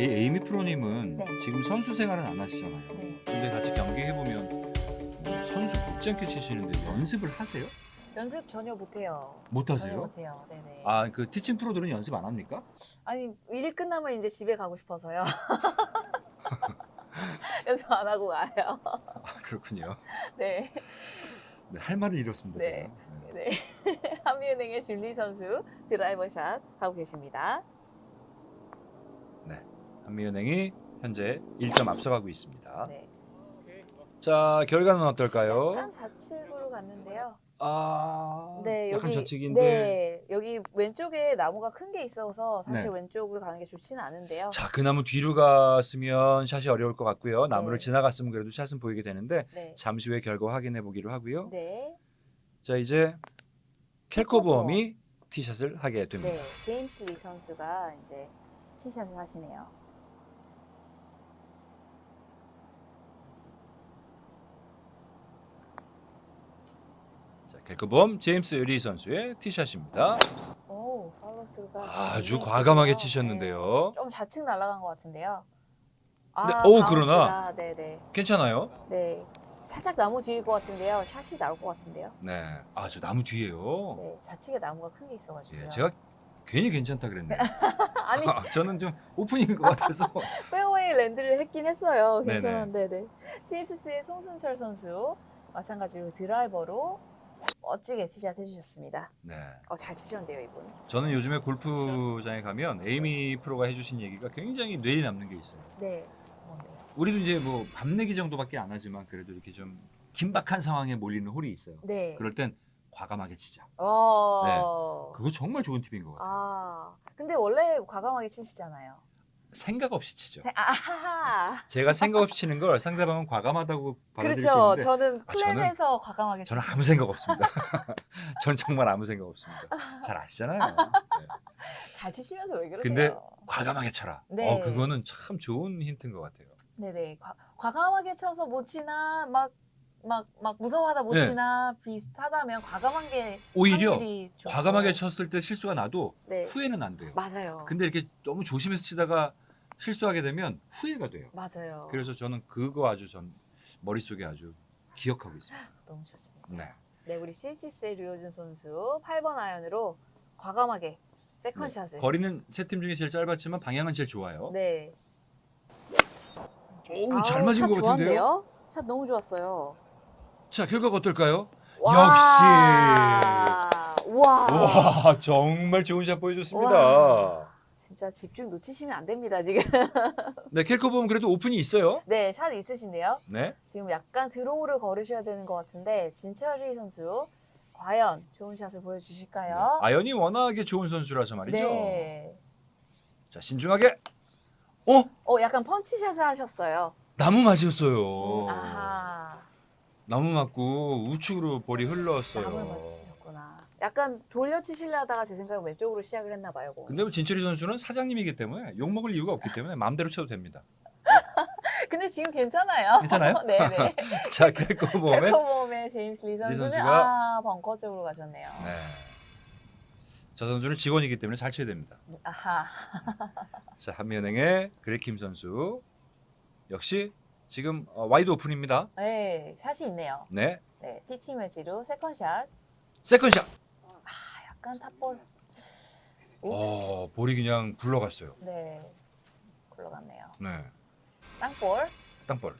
에이, 에이미 프로님은 네. 지금 선수 생활은 안 하시잖아요. 네. 근데 같이 경기 해 보면 선수 못지않게 치시는데 연습을 하세요? 연습 전혀 못해요. 못 전혀 하세요? 못해요. 네네. 아 그 티칭 프로들은 연습 안 합니까? 아니 일 끝나면 이제 집에 가고 싶어서요. 연습 안 하고 가요. 아 그렇군요. 네. 네, 할 말을 잃었습니다. 네. 제가. 네. 네. 한미은행의 줄리 선수 드라이버 샷 하고 계십니다. 한미은행이 현재 1점 앞서가고 있습니다. 네. 자 결과는 어떨까요? 약간 좌측으로 갔는데요. 아 네, 약간 여기 좌측인데 네, 여기 왼쪽에 나무가 큰 게 있어서 사실 네. 왼쪽으로 가는 게 좋지는 않은데요. 자 그 나무 뒤로 갔으면 샷이 어려울 것 같고요. 나무를 네. 지나갔으면 그래도 샷은 보이게 되는데 네. 잠시 후에 결과 확인해 보기로 하고요. 네. 자 이제 켈코범이 티샷을 하게 됩니다. 네. 제임스 리 선수가 이제 티샷을 하시네요. 자 켈코범 제임스 리 선수의 티샷입니다. 오, 팔로트가 아주 과감하게. 치셨는데요. 네. 좀 좌측 날아간 것 같은데요. 네, 아, 오, 바운스가, 그러나. 네네. 괜찮아요? 네. 살짝 나무 뒤일 것 같은데요. 샷이 나올 것 같은데요. 네. 아 저 나무 뒤에요. 네, 좌측에 나무가 큰 게 있어가지고요. 예, 제가 괜히 괜찮다 그랬네요. 아니 아, 저는 좀 오프닝인 것 같아서. 페어웨이 랜드를 했긴 했어요. 네네. 괜찮은데, 네. CSC의 송순철 선수 마찬가지로 드라이버로 멋지게 티샷 해주셨습니다. 네. 어, 잘 치셨는데요, 이분. 저는 요즘에 골프장에 가면 에이미 프로가 해주신 얘기가 굉장히 뇌에 남는 게 있어요. 네, 뭔데요? 우리도 이제 뭐 밤내기 정도밖에 안 하지만 그래도 이렇게 좀 긴박한 상황에 몰리는 홀이 있어요. 네. 그럴 땐 과감하게 치자. 어. 그거 정말 좋은 팁인 것 같아요. 아, 근데 원래 과감하게 치시잖아요. 생각 없이 치죠. 세- 아하하. 제가 생각 없이 치는 걸 상대방은 과감하다고 받아들일 그렇죠. 수 있는데 저는 아, 저는- 플랜해서 과감하게 저는 치시 아무 생각 없습니다. 저는 정말 아무 생각 없습니다. 잘 아시잖아요. 네. 잘 치시면서 왜 그러세요? 근데 과감하게 쳐라. 네. 어, 그거는 참 좋은 힌트인 것 같아요. 네네. 과, 과감하게 쳐서 못 치나 막 막 막 무서워하다 못 네. 치나 비슷하다면 과감한 게 오히려 확률이 좋고. 과감하게 쳤을 때 실수가 나도 네. 후회는 안 돼요. 맞아요. 근데 이렇게 너무 조심해서 치다가 실수하게 되면 후회가 돼요. 맞아요. 그래서 저는 그거 아주 전 머릿속에 아주 기억하고 있습니다. 너무 좋습니다. 네. 네, 우리 CCC의 류효준 선수 8번 아이언으로 과감하게 세컨샷을. 거리는 세 팀 중에 제일 짧았지만 방향은 제일 좋아요. 네. 오, 아우, 잘 맞은 샷것 같은데요? 좋았는데요? 샷 너무 좋았어요. 자, 결과가 어떨까요? 역시. 와. 와, 정말 좋은 샷 보여줬습니다. 와. 진짜 집중 놓치시면 안 됩니다, 지금. 네, 캘커 보면 그래도 오픈이 있어요. 네, 샷 있으신데요. 네. 지금 약간 드로우를 걸으셔야 되는 것 같은데 진철이 선수 과연 좋은 샷을 보여주실까요? 아연이 워낙에 좋은 선수라서 말이죠. 네. 자, 신중하게. 어? 어, 약간 펀치샷을 하셨어요. 나무 맞았어요. 음, 아하. 나무 맞고 우측으로 볼이 흘렀어요. 남을 맞히셨구나. 약간 돌려치시려 하다가 제 생각에 왼쪽으로 시작을 했나 봐요. 공이. 근데 뭐 진철이 선수는 사장님이기 때문에 욕 먹을 이유가 없기 때문에 마음대로 쳐도 됩니다. 근데 지금 괜찮아요. 괜찮아요? 네네. 자, 보면 벨코몸의 제임스 리 선수는 선수가- 아 벙커 쪽으로 가셨네요. 네. 저 선수는 직원이기 때문에 잘 쳐야 됩니다. 아하. 자, 한미은행의 그레킴 선수 역시 지금 어, 와이드 오픈입니다. 네, 샷이 있네요. 네. 네, 피칭 웨지로 세컨샷. 세컨샷. 아, 약간 탑볼. 어, 옵스. 볼이 그냥 굴러갔어요. 네, 굴러갔네요. 네. 땅볼. 땅볼.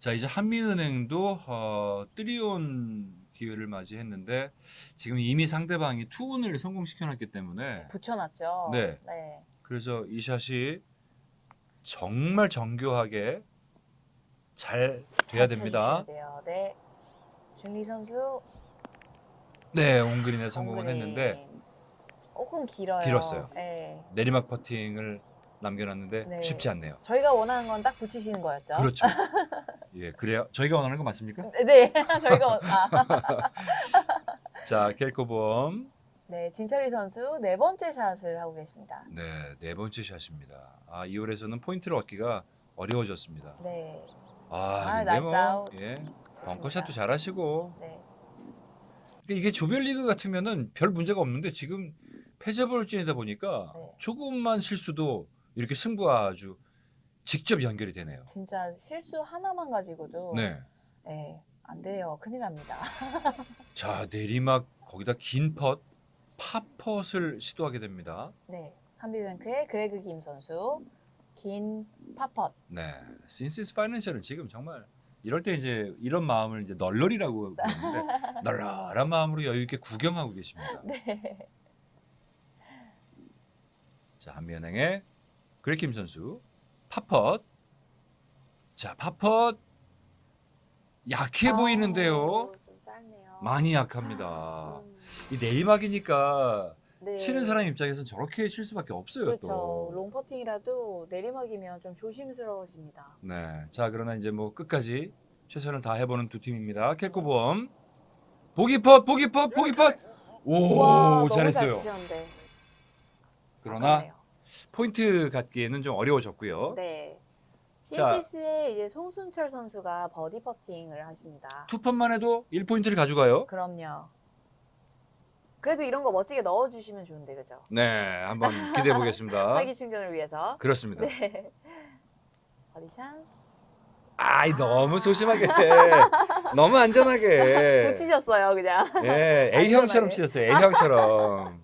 자, 이제 한미은행도 어, 뜨리온 기회를 맞이했는데 지금 이미 상대방이 투혼을 성공시켜놨기 때문에 붙여놨죠. 네. 네. 그래서 이 샷이 정말 정교하게 잘 돼야 잘 됩니다. 쳐주셔야 돼요. 네. 준리 선수 네, 온그린에 성공을 엉그린. 했는데 조금 길어요. 길었어요. 네. 내리막 퍼팅을 남겨놨는데 네. 쉽지 않네요. 저희가 원하는 건 딱 붙이시는 거였죠. 그렇죠. 예, 그래요. 저희가 원하는 거 맞습니까? 네, 네. 저희가 원, 아. 자, 켈코범. 네, 진철이 선수 네 번째 샷을 하고 계십니다. 네, 네 번째 샷입니다. 아, 이 홀에서는 포인트를 얻기가 어려워졌습니다. 네. 아, 아, 근데 나이스 뭐, 아웃. 예, 좋습니다. 벙커샷도 잘하시고 네. 그러니까 이게 조별리그 같으면은 별 문제가 없는데 지금 패자부활전이다 보니까 네. 조금만 실수도 이렇게 승부와 아주 직접 연결이 되네요. 진짜 실수 하나만 가지고도 네. 네, 안 돼요. 큰일 납니다. 자 내리막 거기다 긴 펫, 팝펫을 시도하게 됩니다. 네, 한비뱅크의 그레그 김 선수 긴 파펫. 네, 신시스 파이낸셜은 지금 정말 이럴 때 이제 이런 마음을 이제 널널이라고 부르는데 널널한 마음으로 여유 있게 구경하고 계십니다. 네, 자 한미은행의 그레킴 선수 팝펫. 자 팝펫 약해 보이는데요. 아우, 좀 짧네요. 많이 약합니다. 음, 이 내리막이니까 네. 치는 사람 입장에서는 저렇게 칠 수밖에 없어요. 그렇죠. 또. 롱 퍼팅이라도 내리막이면 좀 조심스러워집니다. 네. 자, 그러나 이제 뭐 끝까지 최선을 다 해보는 두 팀입니다. 켈코보험. 보기 펫, 보기 펫, 보기 펫. 오, 와, 너무 잘 잘했어요. 치셨는데. 그러나 아깝네요. 포인트 갖기에는 좀 어려워졌고요. 네. 자. 신시스의 이제 송순철 선수가 버디 퍼팅을 하십니다. 투 펀만 해도 1포인트를 가져가요. 그럼요. 그래도 이런 거 멋지게 넣어주시면 좋은데 그죠? 네, 한번 기대해 보겠습니다. 사기 충전을 위해서. 그렇습니다. 네. 버디 찬스. 아이, 너무 소심하게. 너무 안전하게. 붙이셨어요 그냥. 예, A형처럼 안전하게. 치셨어요. A형처럼.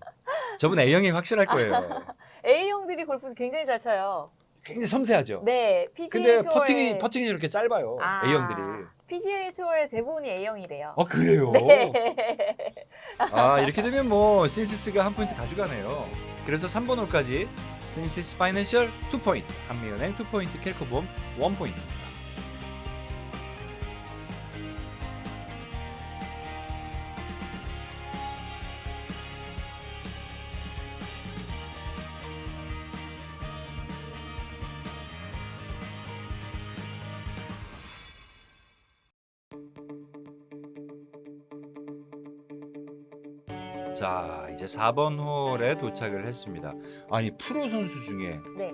저분 A형이 확실할 거예요. A형들이 골프 굉장히 잘 쳐요. 굉장히 섬세하죠. 네, PGA 근데 투어에 퍼팅이 퍼팅이 이렇게 짧아요. 아, A형들이. PGA 투어의 대부분이 A형이래요. 어 그래요? 네. 아 이렇게 되면 뭐 신시스가 한 포인트 가져가네요. 그래서 3번 홀까지 신시스 파이낸셜 2포인트, 한미은행 2포인트, 캘코봄 1포인트. 자 이제 4번 홀에 도착을 했습니다. 아니 프로 선수 중에 네,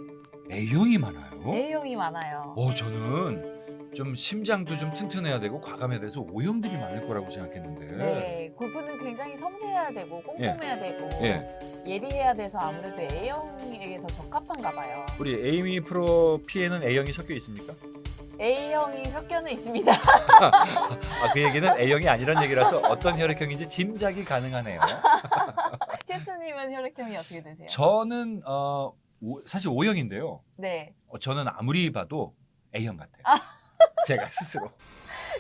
A형이 많아요. A형이 많아요. 어 저는 좀 심장도 좀 튼튼해야 되고 과감해야 돼서 O형들이 많을 거라고 생각했는데. 네, 골프는 굉장히 섬세해야 되고 꼼꼼해야 되고 예, 예리해야 돼서 아무래도 A형에게 더 적합한가 봐요. 우리 에이미 프로 P에는 A형이 섞여 있습니까? A형이 섞여는 있습니다. 아, 그 얘기는 A형이 아니란 얘기라서 어떤 혈액형인지 짐작이 가능하네요. 캐스님은 혈액형이 어떻게 되세요? 저는 어, 오- 사실 O형인데요. 네. 어, 저는 아무리 봐도 A형 같아요. 제가 스스로.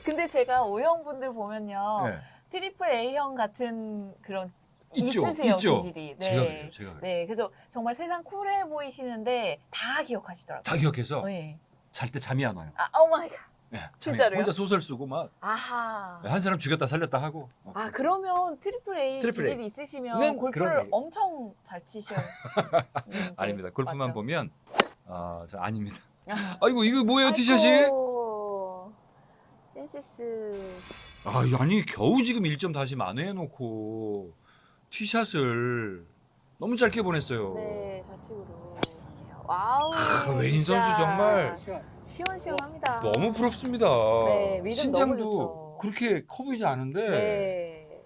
근데 제가 O형 분들 보면요. 네. 트리플 A형 같은 그런 있죠, 있으세요 있죠. 기질이. 네. 제가 그래요, 제가 그래요. 네, 그래서 정말 세상 쿨해 보이시는데 다 기억하시더라고요. 다 기억해서 네. 잘 때 잠이 안 와요. 아, 오 마이 갓. 네, 잠이 진짜로요? 혼자 소설 쓰고 막 한 아하. 사람 죽였다 살렸다 하고. 어. 아 그러면 트리플 A 트리플 A. 기질이 있으시면 는 골프를 그런 A. 엄청 잘 치셔. 음, 아닙니다. 골프만 맞죠? 보면 아, 저 아닙니다. 아. 아이고 이거 뭐예요 티셔츠? 아이고, 센시스. 아, 아니 겨우 지금 1점 다시 만회해 놓고 티샷을 너무 짧게 보냈어요. 네, 좌측으로. 와우. 아, 웨인 진짜 선수 정말 시원시원합니다. 너무 부럽습니다. 네, 리듬 너무 신장도 좋죠. 그렇게 커 보이지 않은데. 네.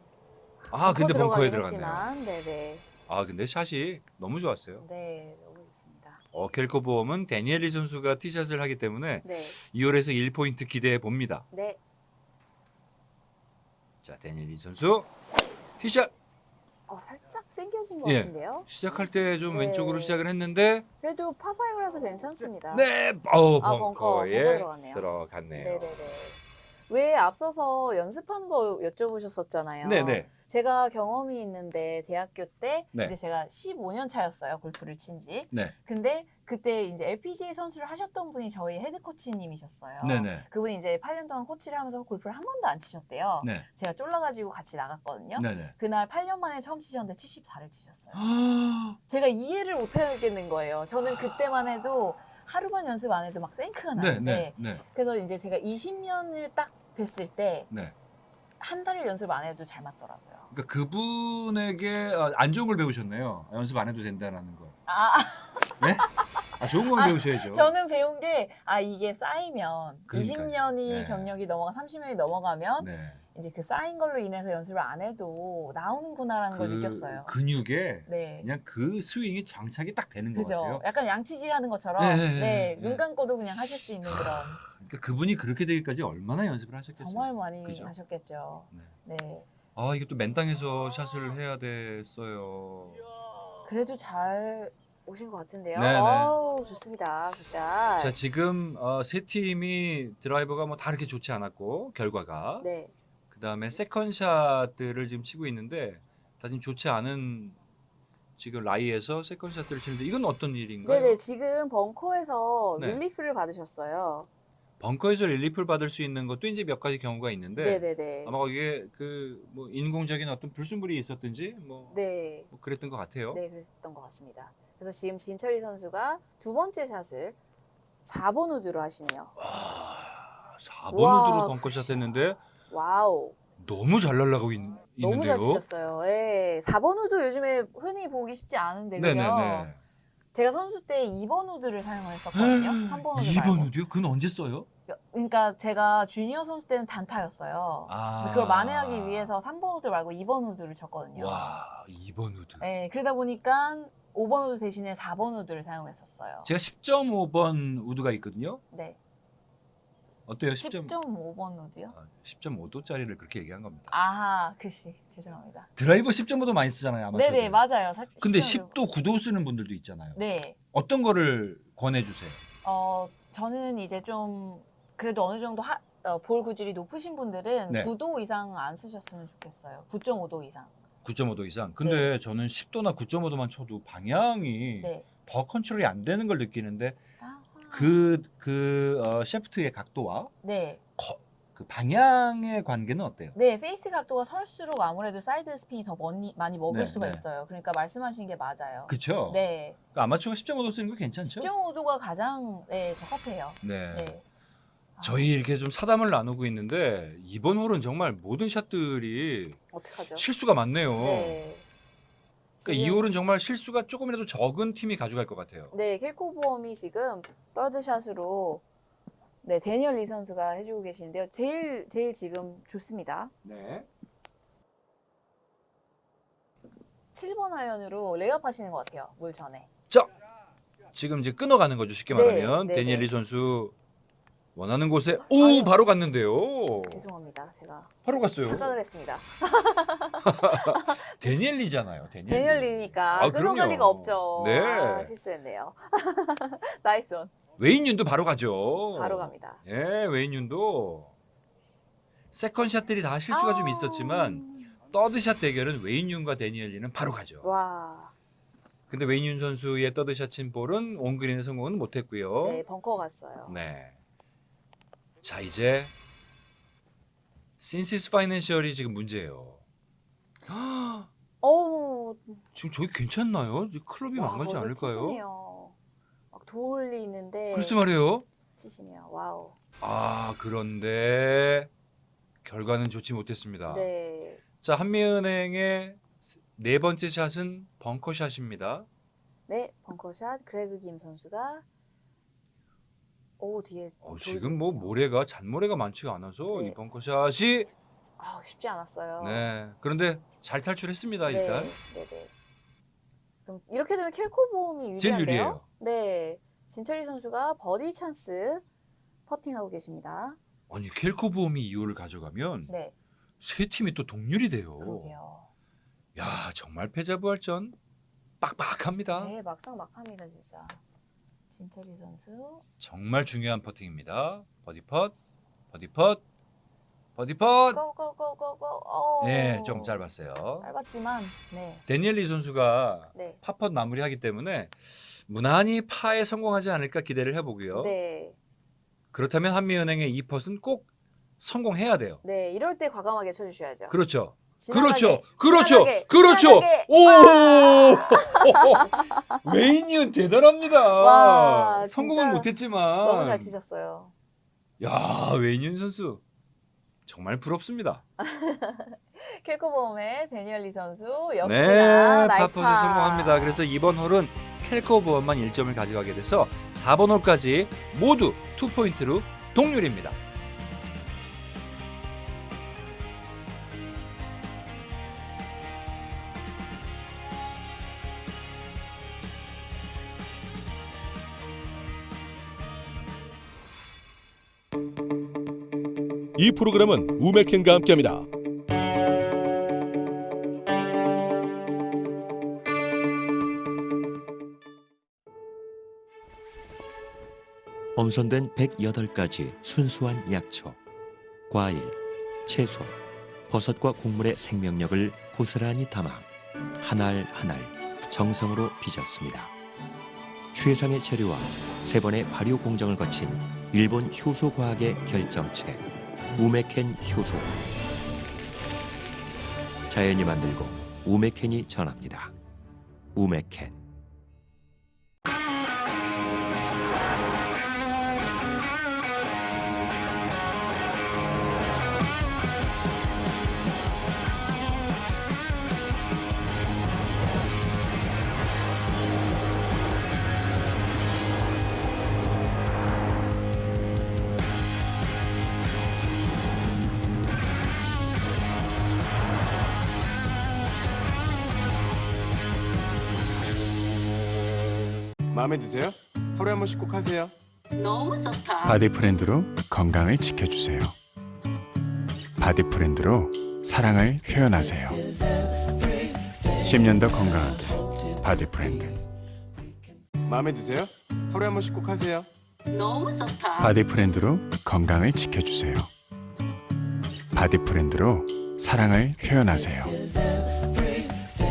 아, 근데 벙커에 들어가긴 들어갔네요. 했지만, 네네. 아, 근데 샷이 너무 좋았어요. 네, 너무 좋습니다. 어, 켈코 보험은 데니엘리 선수가 티샷을 하기 때문에 네, 2홀에서 1포인트 기대해 봅니다. 네. 자, 데니엘리 선수 티샷 어, 살짝 당겨진 것 예. 같은데요. 시작할 때 좀 네. 왼쪽으로 시작을 했는데 그래도 파5라서 괜찮습니다. 네, 어 아, 벙커, 벙커 벙커에 들어갔네요. 들어갔네요. 네네네. 왜 앞서서 연습하는 거 여쭤보셨었잖아요. 네 네. 제가 경험이 있는데 대학교 때 네. 근데 제가 15년 차였어요 골프를 친지. 네. 근데 그때 이제 LPGA 선수를 하셨던 분이 저희 헤드 코치님이셨어요. 네네. 그분이 이제 8년 동안 코치를 하면서 골프를 한 번도 안 치셨대요. 네. 제가 쫄라가지고 같이 나갔거든요. 네네. 그날 8년 만에 처음 치셨는데 74를 치셨어요. 아, 제가 이해를 못 하겠는 거예요. 저는 그때만 해도 하루만 연습 안 해도 막 생크가 네, 나는데 네, 네, 그래서 이제 제가 20년을 딱 됐을 때 한 네. 달을 연습 안 해도 잘 맞더라고요. 그러니까 그분에게 아, 안 좋은 걸 배우셨네요. 연습 안 해도 된다라는 거. 아, 네? 아, 좋은 걸 배우셔야죠. 저는 배운 게 아 이게 쌓이면 그러니까요. 20년이 네. 경력이 넘어가 30년이 넘어가면 네. 이제 그 쌓인 걸로 인해서 연습을 안 해도 나오는구나라는 걸 느꼈어요. 근육에 네. 그냥 그 스윙이 장착이 딱 되는 것. 같아요. 약간 양치질하는 것처럼 네, 네, 네, 네, 눈 네. 감고도 그냥 하실 수 있는 그런 그러니까 그분이 그렇게 되기까지 얼마나 연습을 하셨겠어요. 정말 많이 그죠? 하셨겠죠. 네. 네. 아 이게 또 맨땅에서 샷을 해야 됐어요. 그래도 잘 오신 것 같은데요. 네, 네. 어우, 좋습니다. 굿샷. 자 지금 어, 세 팀이 드라이버가 뭐 다 그렇게 좋지 않았고 결과가 네. 그 다음에 세컨샷들을 지금 치고 있는데 다 지금 좋지 않은 지금 라이에서 세컨샷들을 치는데 이건 어떤 일인가요? 네네, 지금 벙커에서 네. 릴리프를 받으셨어요. 벙커에서 릴리프를 받을 수 있는 것도 이제 몇 가지 경우가 있는데 네네네. 아마 거기에 그뭐 인공적인 어떤 불순물이 있었든지 뭐, 네. 뭐 그랬던 것 같아요. 네, 그랬던 것 같습니다. 그래서 지금 진철이 선수가 두 번째 샷을 4번 우드로 하시네요. 와, 4번 와, 우드로 벙커샷 했는데 와우. 너무 잘 날아가고 있, 너무 있는데요. 잘 치셨어요. 예. 4번 우드 요즘에 흔히 보기 쉽지 않은데, 그죠? 네네네. 제가 선수 때 2번 우드를 사용을 했었거든요. 3번 우드 2번 말고. 우드요? 그건 언제 써요? 그러니까 제가 주니어 선수 때는 단타였어요. 아. 그래서 그걸 만회하기 위해서 3번 우드 말고 2번 우드를 쳤거든요. 와, 2번 우드. 네, 그러다 보니까 5번 우드 대신에 4번 우드를 사용했었어요. 제가 10.5번 우드가 있거든요. 네. 어때요? 10.5. 10.5번 우드요? 아, 10.5도짜리를 그렇게 얘기한 겁니다. 아하, 글씨. 죄송합니다. 드라이버 10.5도 많이 쓰잖아요, 아마. 네네, 맞아요. 사- 근데 10.5. 10도 9도 쓰는 분들도 있잖아요. 네. 어떤 거를 권해 주세요? 어, 저는 이제 좀 그래도 어느 정도 하, 어, 볼 구질이 높으신 분들은 네. 9도 이상 안 쓰셨으면 좋겠어요. 9.5도 이상. 9.5도 이상. 근데 저는 10도나 9.5도만 쳐도 방향이 네. 더 컨트롤이 안 되는 걸 느끼는데 아하. 그, 그, 어, 셰프트의 각도와 네. 그 방향의 관계는 어때요? 네, 페이스 각도가 설수록 아무래도 사이드 스핀이 더 많이, 많이 먹을 네, 수가 네. 있어요. 그러니까 말씀하신 게 맞아요. 그쵸? 네. 그러니까 아마추어가 10.5도 쓰는 거 괜찮죠? 10.5도가 가장 네, 적합해요. 네. 네. 아, 저희 이렇게 좀 사담을 나누고 있는데 이번 홀은 정말 모든 샷들이 어떡하죠? 실수가 많네요. 네. 그러니까 이 지금- 홀은 정말 실수가 조금이라도 적은 팀이 가져갈 것 같아요. 네, 킬코보험이 지금 떨드샷으로 네, 데니얼 리 선수가 해주고 계시는데요. 제일 제일 지금 좋습니다. 네. 7번 아이언으로 레이업 하시는 것 같아요. 물 전에. 자, 지금 이제 끊어가는 거죠. 쉽게 네, 말하면 네, 데니엘 네. 리 선수 원하는 곳에 오 아유. 바로 갔는데요. 죄송합니다. 제가 바로 갔어요. 착각을 했습니다. 데니엘 리잖아요. 데니엘, 데니얼 리. 리니까 아, 끊어갈 그럼요. 리가 없죠. 네. 아, 실수했네요. 나이스 온. 웨인 윤도 바로 가죠. 바로 갑니다. 예, 웨인 윤도 세컨샷들이 다 실수가 좀 아. 있었지만 더드샷 대결은 웨인 윤과 데니엘 리는 바로 가죠. 와, 근데 웨인 윤 선수의 더드샷 친 볼은 온그린에 성공은 못했고요. 네 벙커 갔어요. 네. 자 이제 신시스 파이낸셜이 지금 문제예요. 어우, 지금 저기 괜찮나요? 클럽이 와, 망가지 않을까요? 치시네요. 막 돌리 있는데 글쎄 말이에요. 치시네요. 와우. 아 그런데 결과는 좋지 못했습니다. 네. 자 한미은행의 네 번째 샷은 벙커샷입니다. 네, 벙커샷 그레그 김 선수가 오 뒤에 어, 돌- 지금 뭐 모래가 잔모래가 많지가 않아서 네. 이 벙커샷이 아 쉽지 않았어요. 네 그런데 잘 탈출했습니다 일단 네, 네. 그럼 이렇게 되면 킬코 보험이 유리한데요? 유리해요. 네, 진철이 선수가 버디 찬스 퍼팅하고 계십니다. 아니 켈코 보험이 이호를 가져가면 네, 세 팀이 또 동률이 돼요. 그러게요. 야 정말 패자부활전 빡빡합니다. 네, 막상 막합니다 진짜. 진철이 선수. 정말 중요한 퍼팅입니다. 버디 펫, 버디 펫, 버디 펫. 고고고고고. 어. 네, 좀 짧았어요. 짧았지만 네, 데니엘 리 선수가 네, 파펫 마무리하기 때문에 무난히 파에 성공하지 않을까 기대를 해보고요. 네, 그렇다면 한미은행의 이 펫은 꼭 성공해야 돼요. 네. 이럴 때 과감하게 쳐 주셔야죠. 그렇죠. 지나가게, 그렇죠. 지나가게, 그렇죠. 지나가게. 오! 웨인이은 대단합니다. 와, 성공은 진짜 못했지만 너무 잘 치셨어요. 야, 웨인이은 선수 정말 부럽습니다. 켈코보험의 데니얼 리 선수 네, 역시나 나이스 파퍼즈 파. 성공합니다. 그래서 이번 홀은 캘코 보험만 1점을 가져가게 돼서 4번 홀까지 모두 2포인트로 동률입니다. 이 프로그램은 우메켄과 함께합니다. 엄선된 108가지 순수한 약초, 과일, 채소, 버섯과 곡물의 생명력을 고스란히 담아 한 알 한 알 정성으로 빚었습니다. 최상의 재료와 세 번의 발효 공정을 거친 일본 효소 과학의 결정체 우메켄 효소. 자연이 만들고 우메켄이 전합니다. 우메켄. 마음에 드세요? 하루에 한 번씩 꼭 하세요. 너무 좋다. 바디 프렌드로 건강을 지켜주세요. 바디 프렌드로 사랑을 표현하세요. 10년 더 건강하게 바디 프렌드. 마음에 드세요? 하루에 한 번씩 꼭 하세요. 너무 좋다. 바디 프렌드로 건강을 지켜주세요. 바디 프렌드로 사랑을 표현하세요.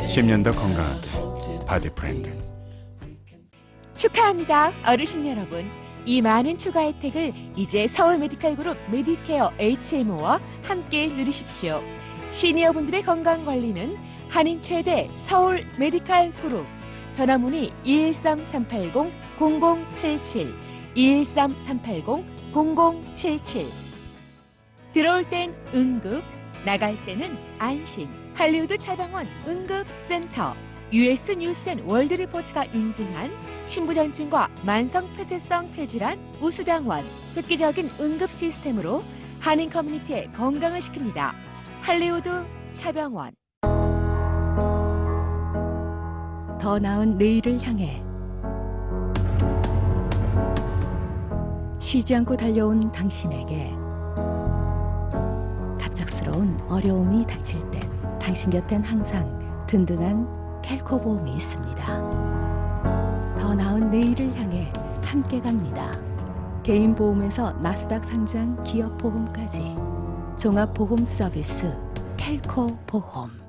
10년 더 건강하게 바디 프렌드. 축하합니다, 어르신 여러분. 이 많은 추가 혜택을 이제 서울 메디칼 그룹 메디케어 HMO와 함께 누리십시오. 시니어분들의 건강 관리는 한인 최대 서울 메디칼 그룹. 전화문의 13380-0077, 13380-0077. 들어올 땐 응급, 나갈 때는 안심. 할리우드 차병원 응급센터. US 뉴스앤 월드 리포트가 인증한 신부전증과 만성 폐쇄성 폐질환 우수병원 획기적인 응급 시스템으로 한인 커뮤니티의 건강을 지킵니다. 할리우드 차병원 더 나은 내일을 향해 쉬지 않고 달려온 당신에게 갑작스러운 어려움이 닥칠 땐 당신 곁엔 항상 든든한 켈코 보험이 있습니다. 더 나은 내일을 향해 함께 갑니다. 개인 보험에서 나스닥 상장 기업 보험까지 종합 보험 서비스 켈코 보험.